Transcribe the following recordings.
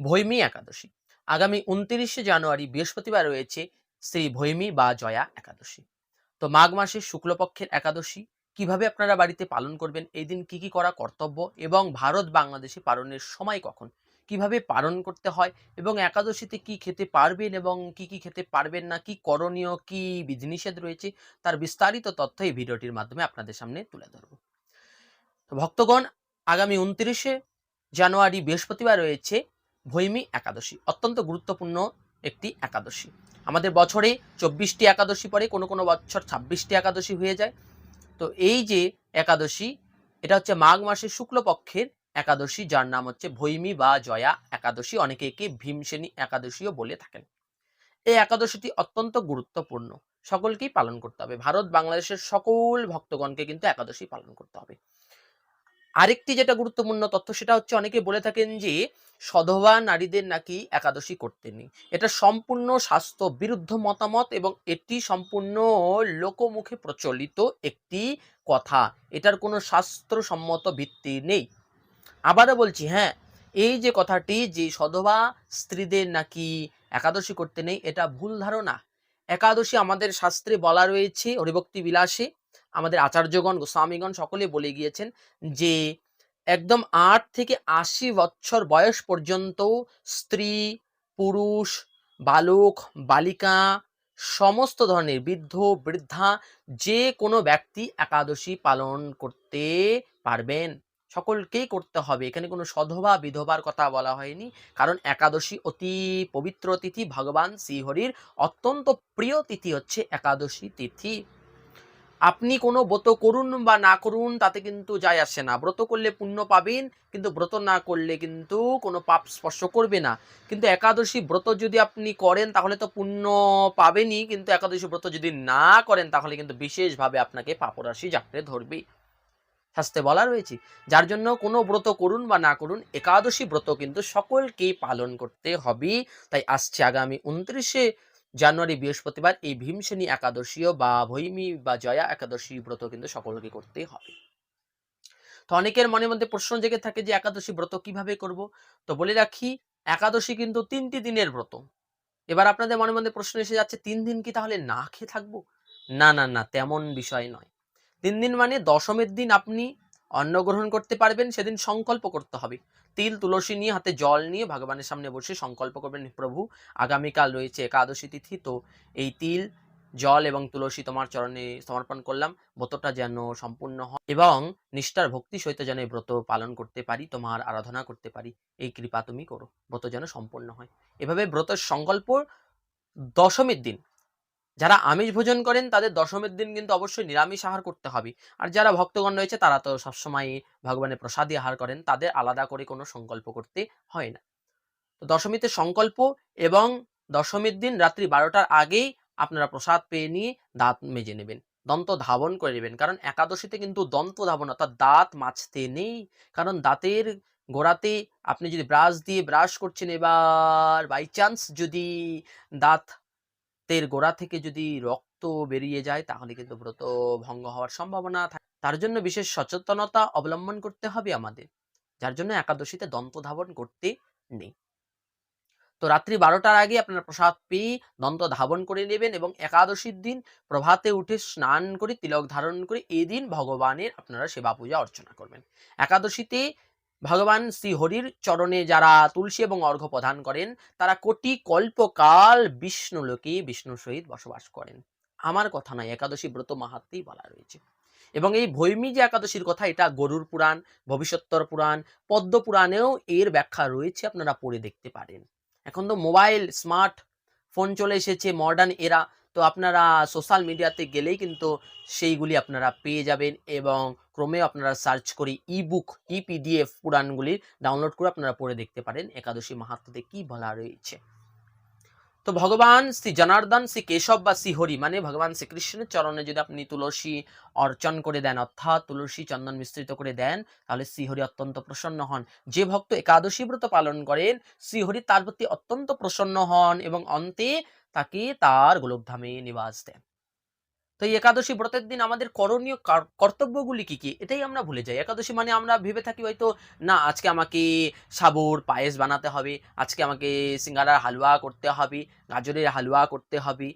ভৈমী একাদশী। আগামী উনত্রিশে জানুয়ারি বৃহস্পতিবার রয়েছে শ্রী ভৈমী বা জয়া একাদশী। তো মাঘ মাসের শুক্লপক্ষের একাদশী, কীভাবে আপনারা বাড়িতে পালন করবেন? এই দিন কি কি করা কর্তব্য? এবং ভারত বাংলাদেশে পালনের সময় কখন? কীভাবে পালন করতে হয়? এবং একাদশীতে কি খেতে পারবেন এবং কি কি খেতে পারবেন না? কি করণীয়? কি বিধিনিষেধ রয়েছে? তার বিস্তারিত তথ্য এই ভিডিওটির মাধ্যমে আপনাদের সামনে তুলে ধরব। ভক্তগণ, আগামী উনত্রিশে জানুয়ারি বৃহস্পতিবার রয়েছে ভৈমী একাদশী, অত্যন্ত গুরুত্বপূর্ণ একটি একাদশী। আমাদের বছরে চব্বিশটি একাদশী পরে কোনো কোনো বছর ছাব্বিশটি একাদশী হয়ে যায়। তো এই যে একাদশী, এটা হচ্ছে মাঘ মাসের শুক্লপক্ষের একাদশী, যার নাম হচ্ছে ভৈমী বা জয়া একাদশী। অনেকে একে ভীমসেনী একাদশীও বলে থাকেন। এই একাদশীটি অত্যন্ত গুরুত্বপূর্ণ। সকলকেই পালন করতে হবে। ভারত, বাংলাদেশের সকল ভক্তগণকে কিন্তু একাদশী পালন করতে হবে। আরেকটি যেটা গুরুত্বপূর্ণ তথ্য সেটা হচ্ছে অনেকে বলে থাকেন যে, সধবা নারীদের নাকি একাদশী করতে নেই। এটা সম্পূর্ণ স্বাস্থ্য বিরুদ্ধ মতামত এবং এটি সম্পূর্ণ লোকমুখে প্রচলিত একটি কথা। এটার কোনো শাস্ত্রসম্মত ভিত্তি নেই। আবারও বলছি হ্যাঁ এই যে কথাটি যে সধবা স্ত্রীদের নাকি একাদশী করতে নেই, এটা ভুল ধারণা। একাদশী আমাদের শাস্ত্রে বলা রয়েছে, হরিভক্তি বিলাসে আমাদের আচার্যগণ, গোস্বামীগণ সকলে বলে গিয়েছেন যে, একদম আট থেকে আশি বছর বয়স পর্যন্ত স্ত্রী, পুরুষ, বালক, বালিকা, সমস্ত ধরনের বৃদ্ধ, বৃদ্ধা যে কোনো ব্যক্তি একাদশী পালন করতে পারবেন। সকলকেই করতে হবে। এখানে কোনো সধবা, বিধবার কথা বলা হয়নি। কারণ একাদশী অতি পবিত্র তিথি। ভগবান শ্রীহরির অত্যন্ত প্রিয় তিথি হচ্ছে একাদশী তিথি। আপনি কোনো ব্রত করুন বা না করুন, তাতে কিন্তু যায় আসে না। ব্রত করলে পুণ্য পাবেন, কিন্তু ব্রত না করলে কিন্তু কোনো পাপ স্পর্শ করবে না। কিন্তু একাদশী ব্রত যদি আপনি করেন, তাহলে তো পুণ্য পাবেনই। কিন্তু একাদশী ব্রত যদি না করেন, তাহলে কিন্তু বিশেষভাবে আপনাকে পাপরাশি জাকড়ে ধরবে শাস্তে বলা রয়েছে, যার জন্য কোনো ব্রত করুন বা না করুন, একাদশী ব্রত কিন্তু সকলকেই পালন করতে হবে। তাই আসছে আগামী উনত্রিশে জানুয়ারি, বৃহস্পতিবার এই ভীমসেনী একাদশীও বা ভৈমী বা জয়া একাদশী ব্রত কিন্তু সকলকে করতে হবে। তো অনেকের মনে মধ্যে প্রশ্ন জেগে থাকে যে, একাদশী ব্রত কীভাবে করব? তো বলে রাখি, একাদশী কিন্তু তিনটি দিনের ব্রত। এবার আপনাদের মনে মধ্যে প্রশ্ন এসে যাচ্ছে, তিন দিন কি তাহলে না খেয়ে থাকব? না না না, তেমন বিষয় নয়। তিন দিন মানে দশমের দিন আপনি অন্ন গ্রহণ করতে পারবেন, সেদিন সংকল্প করতে হবে। তিল, তুলসী নিয়ে, হাতে জল নিয়ে ভগবানের সামনে বসে সংকল্প করবেন, প্রভু, আগামীকাল রয়েছে একাদশী তিথি, তো এই তিল, জল এবং তুলসী তোমার চরণে সমর্পণ করলাম। ব্রতটা যেন সম্পূর্ণ হয় এবং নিষ্ঠার ভক্তি সহিত যেন এই ব্রত পালন করতে পারি, তোমার আরাধনা করতে পারি। এই কৃপা তুমি করো, ব্রত যেন সম্পূর্ণ হয়। এভাবে ব্রতের সংকল্প দশমীর দিন যারা আমিষ ভোজন করেন, তাদের দশমীর দিন কিন্তু অবশ্যই নিরামিষ আহার করতে হবে। আর যারা ভক্তগণ রয়েছে, তারা তো সবসময় ভগবানের প্রসাদী আহার করেন, তাদের আলাদা করে কোনো সংকল্প করতে হয় না। তো দশমীতে সংকল্প এবং দশমীর দিন রাত্রি বারোটার আগেই আপনারা প্রসাদ পেয়ে নিয়ে দাঁত মেজে নেবেন। দন্ত ধাবন করে নেবেন। কারণ একাদশীতে কিন্তু দন্ত ধাবন, অর্থাৎ দাঁত মাছতে নেই। কারণ দাঁতের গোড়াতে আপনি যদি ব্রাশ দিয়ে ব্রাশ করছেন, এবার বাই চান্স যদি দাঁত তের গোড়া থেকে যদি রক্ত বেরিয়ে যায়, তাহলে কিন্তু ব্রত ভঙ্গ হওয়ার সম্ভাবনা থাকে তার জন্য বিশেষ সচেতনতা অবলম্বন করতে হবে আমাদের। যার জন্য একাদশীতে দন্ত ধাবন করতে নেই। তো রাত্রি বারোটার আগে আপনারা প্রসাদ পেয়ে দন্ত ধাবন করে নেবেন এবং একাদশীর দিন প্রভাতে উঠে স্নান করে, তিলক ধারণ করে এদিন ভগবানের আপনারা সেবা পূজা অর্চনা করবেন। একাদশীতে ভগবান শ্রী হরির চরণে যারা তুলসী এবং অর্ঘ্য প্রদান করেন, তারা কোটি কল্পকাল বিষ্ণু লোকে বিষ্ণুর সহিত বসবাস করেন। আমার কথা নয়, একাদশী ব্রত মাহাত্মেই বলা রয়েছে। এবং এই ভৈমী যে একাদশীর কথা, এটা গরুর পুরাণ, ভবিষ্যত্তর পুরাণ, পদ্ম পুরাণেও এর ব্যাখ্যা রয়েছে, আপনারা পড়ে দেখতে পারেন। এখন তো মোবাইল, স্মার্ট, ফোন চলে এসেছে মডার্ন এরা তো আপনারা সোশ্যাল মিডিয়াতে গেলেই কিন্তু সেইগুলি আপনারা পেয়ে যাবেন এবং ক্রমে আপনারা সার্চ করে ই বুক ই পিডিএফ পুরাণগুলি ডাউনলোড করে আপনারা পড়ে দেখতে পারেন। একাদশী মাহাত্মতে কী বলা রয়েছে? তো ভগবান শ্রী জনার্দন, শ্রী কেশব বা শ্রী হরি মানে ভগবান শ্রীকৃষ্ণের চরণে যদি আপনি তুলসী অর্চন করে দেন, অর্থাৎ তুলসী চন্দন মিশ্রিত করে দেন, তাহলে শ্রীহরি অত্যন্ত প্রসন্ন হন। যে ভক্ত একাদশী ব্রত পালন করেন শ্রীহরি তার প্রতি অত্যন্ত প্রসন্ন হন এবং অন্তে তাকে তার গোলকধামে নিবাস দেন। তো এই একাদশী ব্রতের দিন আমাদের করণীয় কার- কর্তব্যগুলি কি কি? এটাই আমরা ভুলে যাই। একাদশী মানে আমরা ভেবে থাকি হয়তো, না, আজকে আমাকে সাবুর পায়েস বানাতে হবে, আজকে আমাকে সিঙ্গারার হালুয়া করতে হবে, গাজরের হালুয়া করতে হবে,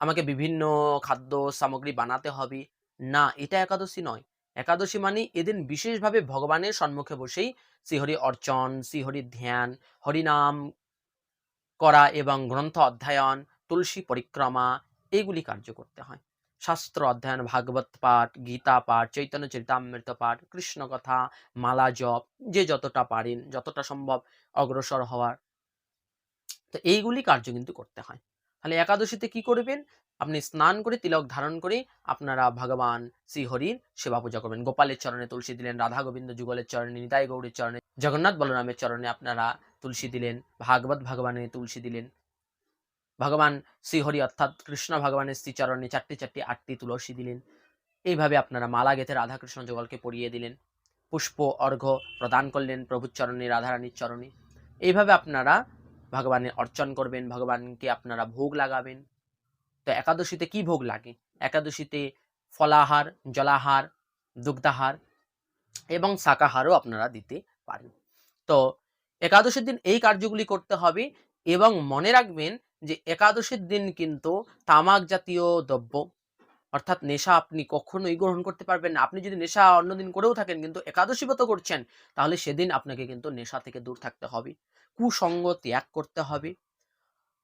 আমাকে বিভিন্ন খাদ্য সামগ্রী বানাতে হবে। না, এটা একাদশী নয়। একাদশী মানে এদিন বিশেষভাবে ভগবানের সম্মুখে বসেই শ্রীহরি অর্চন শ্রীহরির ধ্যান, হরিনাম করা এবং গ্রন্থ অধ্যয়ন, তুলসী পরিক্রমা এইগুলি কার্য করতে হয়। শাস্ত্র অধ্যয়ন, ভাগবত পাঠ, গীতা পাঠ, চৈতন্য চরিতামৃত পাঠ কৃষ্ণ কথা মালা জপ, যে যতটা পারেন, যতটা সম্ভব অগ্রসর হওয়ার। তো এইগুলি কার্য কিন্তু করতে হয়। তাহলে একাদশীতে কি করবেন? আপনি স্নান করে, তিলক ধারণ করে, আপনারা ভগবান শ্রীহরির সেবা পূজা করবেন। গোপালের চরণে তুলসী দিলেন রাধা গোবিন্দ যুগলের চরণে, নিতাই গৌরের চরণে, জগন্নাথ বলরামের চরণে আপনারা তুলসী দিলেন, ভাগবত ভগবানের তুলসী দিলেন। ভগবান শ্রীহরি অর্থাৎ কৃষ্ণ ভগবানের শ্রীচরণে চারটি চারটি আটটি তুলসী দিলেন। এইভাবে আপনারা মালা গেঁথে রাধাকৃষ্ণ যুগলকে পরিয়ে দিলেন। পুষ্প, অর্ঘ্য প্রদান করলেন প্রভুর চরণে, রাধারানীর চরণে। এইভাবে আপনারা ভগবানের অর্চন করবেন, ভগবানকে আপনারা ভোগ লাগাবেন। তো একাদশীতে কি ভোগ লাগে? একাদশীতে ফলাহার, জলাহার, দুগ্ধাহার এবং শাকাহারও আপনারা দিতে পারেন। তো একাদশীর দিন এই কার্যগুলি করতে হবে এবং মনে রাখবেন যে একাদশীর দিন কিন্তু তামাক জাতীয় দ্রব্য, অর্থাৎ নেশা আপনি কখনোই গ্রহণ করতে পারবেন না। আপনি যদি নেশা অন্যদিন করেও থাকেন, কিন্তু একাদশী ব্রত করছেন, তাহলে সেদিন আপনাকে কিন্তু নেশা থেকে দূর থাকতে হবে। কুসঙ্গ ত্যাগ করতে হবে।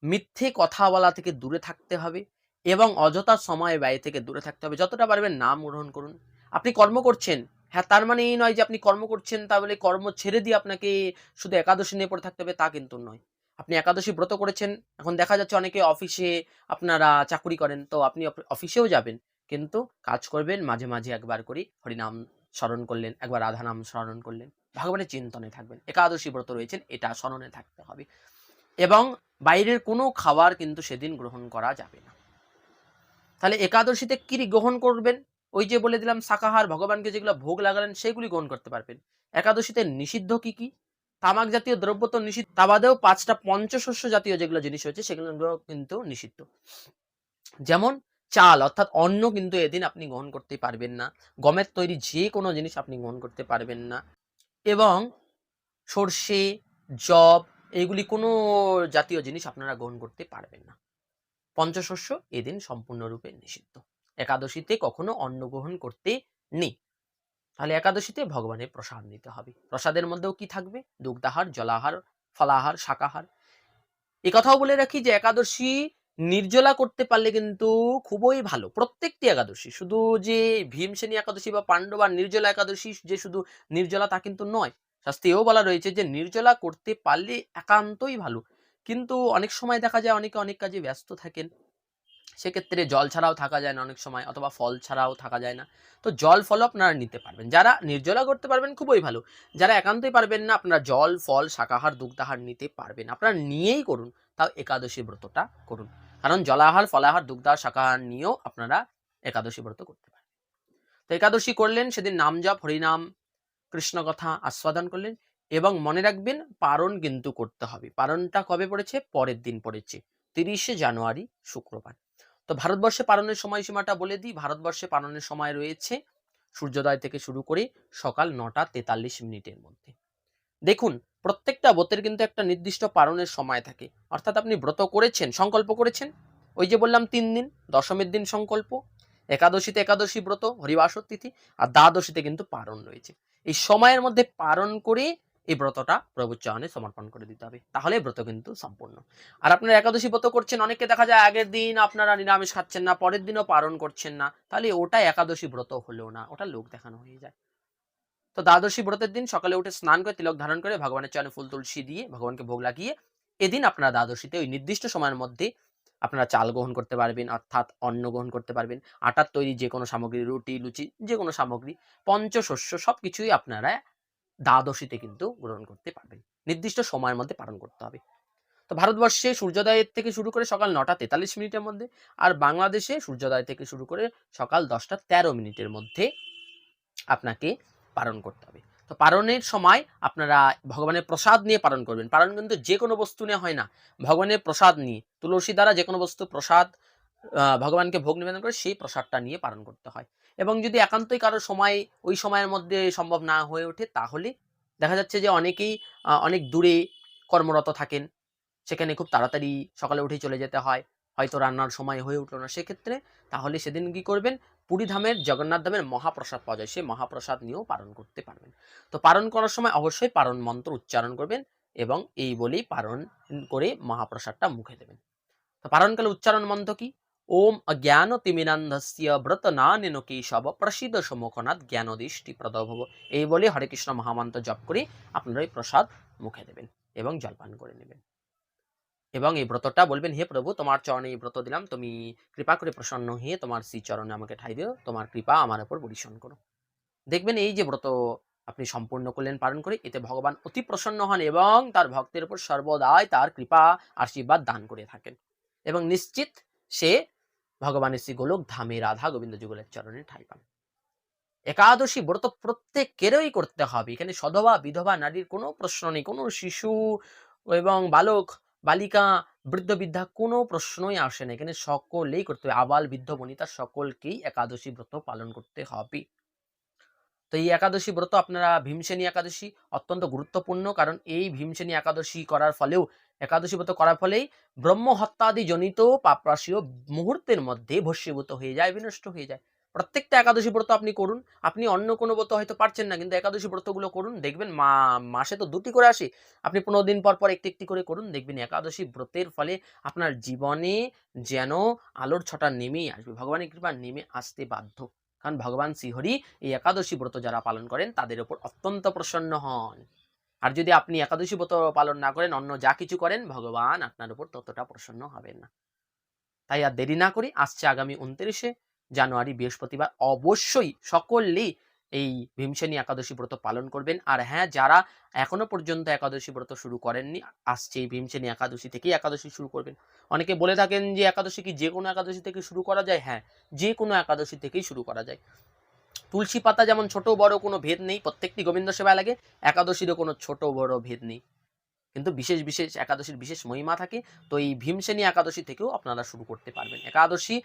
মিথ্যে কথা বলা থেকে দূরে থাকতে হবে এবং অযথা সময় ব্যয় থেকে দূরে থাকতে হবে। যতটা পারবেন নাম গ্রহণ করুন। আপনি কর্ম করছেন হ্যাঁ তার মানে এই নয় যে আপনি কর্ম করছেন, তাহলে কর্ম ছেড়ে দিয়ে আপনাকে শুধু একাদশী নিয়ে পড়ে থাকতে হবে, তা কিন্তু নয়। আপনি একাদশী ব্রত করেছেন, এখন দেখা যাচ্ছে অনেকে অফিসে আপনারা চাকুরি করেন, তো আপনি অফিসেও যাবেন। কিন্তু কাজ করবেন, মাঝে মাঝে একবার করে, হরিনাম স্মরণ করলেন, একবার রাধা নাম স্মরণ করলেন। ভগবানের চিন্তনে থাকবেন, একাদশী ব্রত রয়েছেন, এটা স্মরণে থাকতে হবে। এবং বাইরের কোনো খাবার কিন্তু সেদিন গ্রহণ করা যাবে না। তাহলে একাদশীতে কি গ্রহণ করবেন? ওই যে বলে দিলাম, শাকাহার, ভগবানকে যেগুলো ভোগ লাগালেন, সেগুলি গ্রহণ করতে পারবেন। একাদশীতে নিষিদ্ধ কি কি? তামাক জাতীয় দ্রব্য তো নিষিদ্ধ। তা বাদেও পাঁচটা পঞ্চশস্য জাতীয় যেগুলো জিনিস হচ্ছে সেগুলো কিন্তু নিষিদ্ধ। যেমন চাল, অর্থাৎ অন্ন কিন্তু এদিন আপনি গ্রহণ করতে পারবেন না। গমের তৈরি যে কোনো জিনিস আপনি গ্রহণ করতে পারবেন না। এবং সর্ষে জব এইগুলি কোনো জাতীয় জিনিস আপনারা গ্রহণ করতে পারবেন না। পঞ্চশস্য এদিন সম্পূর্ণরূপে নিষিদ্ধ। একাদশীতে কখনো অন্ন গ্রহণ করতে নেই। তাহলে একাদশীতে ভগবানের প্রসাদ নিতে হবে। প্রসাদের মধ্যেও কি থাকবে? দুগ্ধাহার, জলাহার, ফলাহার, শাকাহার। এ কথাও বলে রাখি যে, একাদশী নির্জলা করতে পারলে কিন্তু খুবই ভালো। প্রত্যেকটি একাদশী, শুধু যে ভীমসেনী একাদশী বা পাণ্ডব আর নির্জলা একাদশী যে শুধু নির্জলা তা কিন্তু নয় শাস্ত্রেও বলা রয়েছে যে, নির্জলা করতে পারলে একান্তই ভালো। কিন্তু অনেক সময় দেখা যায় অনেকে অনেক কাজে ব্যস্ত থাকেন। সেক্ষেত্রে জল ছাড়াও থাকা যায় না অনেক সময়, অথবা ফল ছাড়াও থাকা যায় না। তো জল ফল আপনারা নিতে পারবেন। যারা নির্জলা করতে পারবেন খুবই ভালো। যারা একান্তই পারবেন না, আপনারা জল, ফল, শাকাহার, দুগ্ধাহার নিতে পারবেন আপনারা নিয়েই করুন, তাও একাদশী ব্রতটা করুন। কারণ জলাহার, ফলাহার, দুগ্ধাহার, শাকাহার নিয়েও আপনারা একাদশী ব্রত করতে পারেন তো একাদশী করলেন, সেদিন নাম জপ হরিনাম কৃষ্ণ কথা আস্বাদন করলেন এবং মনে রাখবেন পারণ কিন্তু করতে হবে। পারণটা কবে পড়েছে? পরের দিন পড়েছে। তিরিশে জানুয়ারি, শুক্রবার। তো ভারতবর্ষে পালনের সময়সীমাটা বলে দিই। ভারতবর্ষে পালনের সময় রয়েছে সূর্যোদয় থেকে শুরু করে সকাল নটা তেতাল্লিশ মিনিটের মধ্যে। দেখুন, প্রত্যেকটা ব্রতের কিন্তু একটা নির্দিষ্ট পালনের সময় থাকে। অর্থাৎ আপনি ব্রত করেছেন, সংকল্প করেছেন, ওই যে বললাম তিন দিন, দশমীর দিন সংকল্প, একাদশীতে একাদশী ব্রত, হরিবাসর তিথি আর দ্বাদশীতে কিন্তু পারণ রয়েছে। এই সময়ের মধ্যে পালন করে এই ব্রতটা প্রভুর চরণে সমর্পণ করে দিতে হবে। তাহলে ব্রত কিন্তু সম্পূর্ণ। আর আপনারা একাদশী ব্রত করছেন, অনেকে দেখা যায় আগের দিন আপনারা নিরামিষ খাচ্ছেন না, পরের দিনও পালন করছেন না। তাহলে ওটা একাদশী ব্রত হলেও না, ওটা লোক দেখানো হয়ে যায়। তো দ্বাদশী ব্রতের দিন সকালে উঠে স্নান করে তিলক ধারণ করে ভগবানের চরণে ফুল তুলসী দিয়ে ভগবানকে ভোগ লাগিয়ে এদিন আপনারা দ্বাদশীতে ওই নির্দিষ্ট সময়ের মধ্যে আপনারা চাল গ্রহণ করতে পারবেন, অর্থাৎ অন্ন গ্রহণ করতে পারবেন। আটার তৈরি যে কোনো সামগ্রী, রুটি, লুচি যে কোনো সামগ্রী, পঞ্চশস্য সব কিছুই আপনারা দ্বাদশীতে কিন্তু গ্রহণ করতে পারবেন নির্দিষ্ট সময়ের মধ্যে পালন করতে হবে। তো ভারতবর্ষে সূর্যোদয়ের থেকে শুরু করে সকাল নটা তেতাল্লিশ মিনিটের মধ্যে আর বাংলাদেশে সূর্যোদয় থেকে শুরু করে সকাল দশটা তেরো মিনিটের মধ্যে আপনাকে পালন করতে হবে। তো পালনের সময় আপনারা ভগবানের প্রসাদ নিয়ে পালন করবেন। পালন কিন্তু যে কোনো বস্তু নিয়ে হয় না। ভগবানের প্রসাদ নিয়ে, তুলসী দ্বারা যে কোনো বস্তু প্রসাদ ভগবানকে ভোগ নিবেদন করে সেই প্রসাদটা নিয়ে পালন করতে হয়। এবং যদি একান্তই কারও সময় ওই সময়ের মধ্যে সম্ভব না হয়ে ওঠে, তাহলে দেখা যাচ্ছে যে অনেকেই অনেক দূরে কর্মরত থাকেন। সেখানে খুব তাড়াতাড়ি সকালে উঠে চলে যেতে হয়। হয়তো রান্নার সময় হয়ে উঠল না। সেক্ষেত্রে তাহলে সেদিন কি করবেন? পুরী ধামের, জগন্নাথ ধামের মহাপ্রসাদ পাওয়া যায়। সেই মহাপ্রসাদ নিয়েও পালন করতে পারবেন। তো পালন করার সময় অবশ্যই পারণ মন্ত্র উচ্চারণ করবেন এবং এই বলেই পালন করে মহাপ্রসাদটা মুখে দেবেন। তো পালনকালে উচ্চারণ মন্ত্র কি? ওম অজ্ঞান তিমিনান্ধস্য ব্রত নানেন কেশব প্রসিদ্ধ সম্মুখনাথ জ্ঞানদৃষ্টি প্রদভব এই বলে হরে কৃষ্ণ মহামন্ত্র জপ করে আপনারা এই প্রসাদ মুখে দেবেন এবং জলপান করে নেবেন এবং এই ব্রতটা বলবেন হে প্রভু তোমার চরণে এই ব্রত দিলাম তুমি কৃপা করে প্রসন্ন হয়ে তোমার শ্রী চরণে আমাকে ঠাই দিও তোমার কৃপা আমার উপর বরিশন করো দেখবেন এই যে ব্রত আপনি সম্পূর্ণ করলেন পালন করে এতে ভগবান অতি প্রসন্ন হন এবং তার ভক্তের উপর সর্বদাই তার কৃপা আশীর্বাদ দান করে থাকেন এবং নিশ্চিত সে ভগবানের শ্রী গোলক ধামে রাধা গোবিন্দ যুগলের চরণে ঠাই পান। একাদশী ব্রত প্রত্যেকেরই করতে হবে। এখানে সধবা, বিধবা, নারীর কোনো প্রশ্ন নেই, কোনো শিশু এবং বালক, বালিকা, বৃদ্ধ, বৃদ্ধা কোনো প্রশ্নই আসে না। এখানে সকলেই করতে হবে। আবাল, বৃদ্ধ, বনিতা সকলকেই একাদশী ব্রত পালন করতে হবে। তো এই একাদশী ব্রত আপনারা ভীমসেনী একাদশী অত্যন্ত গুরুত্বপূর্ণ, কারণ এই ভীমসেনী একাদশী করার ফলেও, একাদশী ব্রত করার ফলেই ব্রহ্ম হত্যাদি জনিত পাপরাশিও মুহূর্তের মধ্যে ভস্মীভূত হয়ে যায়, বিনষ্ট হয়ে যায়। প্রত্যেকটা একাদশী ব্রত আপনি করুন, আপনি অন্য কোনো ব্রত হয়তো পারছেন না, কিন্তু একাদশী ব্রতগুলো করুন, দেখবেন মা, মাসে তো দুটি করে আসে, আপনি পনেরো দিন পর পর একটি একটি করে করুন, দেখবেন একাদশী ব্রতের ফলে আপনার জীবনে যেন আলোর ছটা নেমেই আসবে, ভগবানের কৃপা নেমে আসতে বাধ্য কারণ ভগবান শ্রীহরি এই একাদশী ব্রত যারা পালন করেন, তাদের উপর অত্যন্ত প্রসন্ন হন। আর যদি আপনি একাদশী ব্রত পালন না করেন, অন্য যা কিছু করেন, ভগবান আপনার উপর ততটা প্রসন্ন হবেন না। তাই আর দেরি না করি আসছে আগামী উনত্রিশে জানুয়ারি বৃহস্পতিবার। অবশ্যই সকলেই এই ভীমসেনী একাদশী ব্রত পালন করবেন। আর হ্যাঁ যারা এখনও পর্যন্ত একাদশী ব্রত শুরু করেননি, আসছে এই ভীমসেনী একাদশী থেকেই একাদশী শুরু করবেন। অনেকে বলে থাকেন যে একাদশী কি যে কোনো একাদশী থেকে শুরু করা যায়? হ্যাঁ যে কোনো একাদশী থেকেই শুরু করা যায়। তুলসী পাতা যেমন ছোট বড় কোনো ভেদ নেই, প্রত্যেকটি গোবিন্দ সেবায় লাগে, একাদশীরও কোনো ছোট বড় ভেদ নেই। কিন্তু বিশেষ বিশেষ একাদশীর বিশেষ মহিমা থাকে, তো এই ভীমসেনী একাদশী থেকেও আপনারা শুরু করতে পারবেন। একাদশী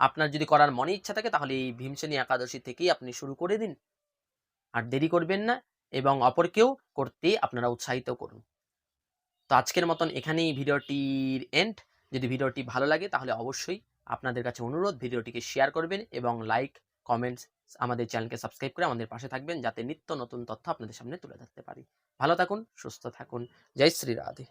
আপনার যদি করার মনে ইচ্ছা থাকে, তাহলে এই ভীমসেনী একাদশী থেকেই আপনি শুরু করে দিন। আর দেরি করবেন না এবং অপরকেও করতে আপনারা উৎসাহিত করুন। তো আজকের মতন এখানেই ভিডিওটির এন্ড যদি ভিডিওটি ভালো লাগে, তাহলে অবশ্যই আপনাদের কাছে অনুরোধ ভিডিওটিকে শেয়ার করবেন এবং লাইক কমেন্টস আমাদের চ্যানেলকে সাবস্ক্রাইব করে আমাদের পাশে থাকবেন, যাতে নিত্য নতুন তথ্য আপনাদের সামনে তুলে ধরতে পারি। ভালো থাকুন, সুস্থ থাকুন। জয় শ্রী রাধে।